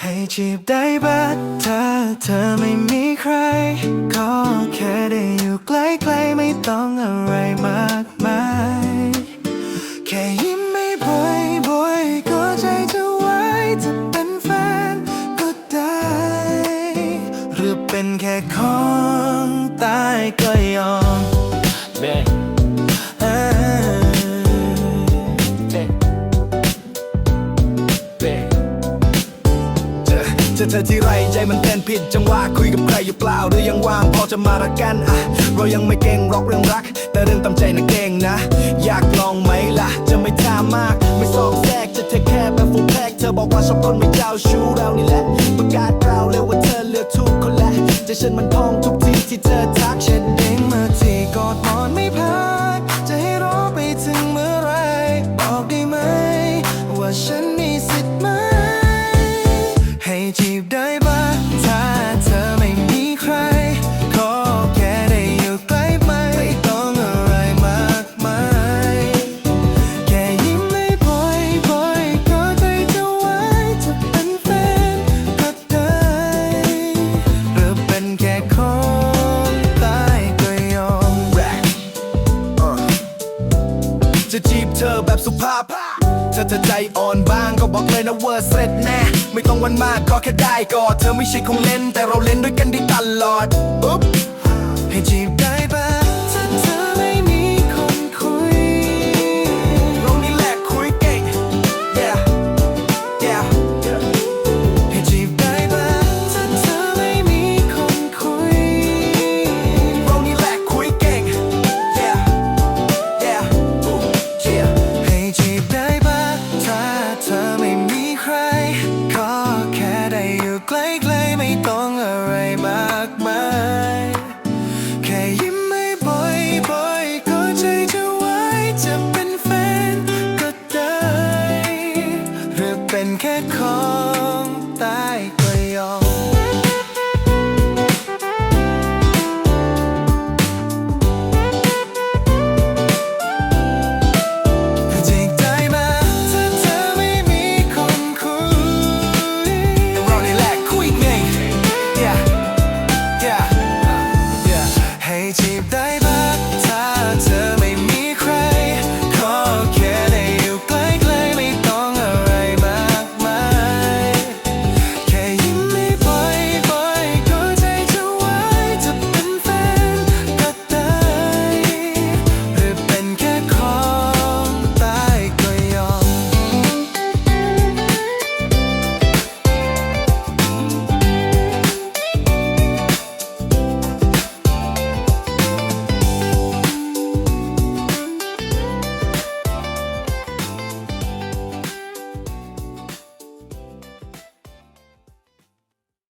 ให้จีบได้บ้างถ้าเธอไม่มีใคร ก็แค่ได้อยู่ใกล้ๆไม่ต้องอะไรมากมาย แค่ยิ้มไม่บ่อยบ่อยก็ใจจะไว้จะเป็นแฟนก็ได้ หรือเป็นแค่ของตายก็ยอม Man, เจอเจอเธอที่ไรใจมันเต้นผิดจังหวะคุยกับใครอยู่เปล่า หรือยังว่างพอจะมารักกันอะเรายังไม่เก่งรอกเรื่องรัก แต่เรื่องตามใจนะเก่งนะ อยากลองไหมล่ะ จะไม่ท่ามาก ไม่สอกแทรกจะเทคแค่แบบฟูลแพ็กเธอบอกว่าชอบคนไม่เจ้าชู้เรานี่แหละประกาศเราเลยว่าเธอเลือกทุกคนแหละใจฉันมันพองทุกทีที่เธอทักเช็ดเด้งมาที่กอดหมอนไม่พัก จะจีบเธอแบบสุภาพเธอใจอ่อนบ้างก็บอกเลยนะว่าเสร็จแน่ ไม่ต้องวันมากก็แค่ได้กอดเธอไม่ใช่ของเล่น แต่เราเล่นด้วยกันได้ตลอดปุ๊บให้จีบได้ ใกล้ๆไม่ต้องอะไรมากมาย แค่ยิ้มไม่บ่อยบ่อยๆก็ใจจะไว้จะเป็นแฟนก็ได้ หรือเป็นแค่ของตายก็ยอม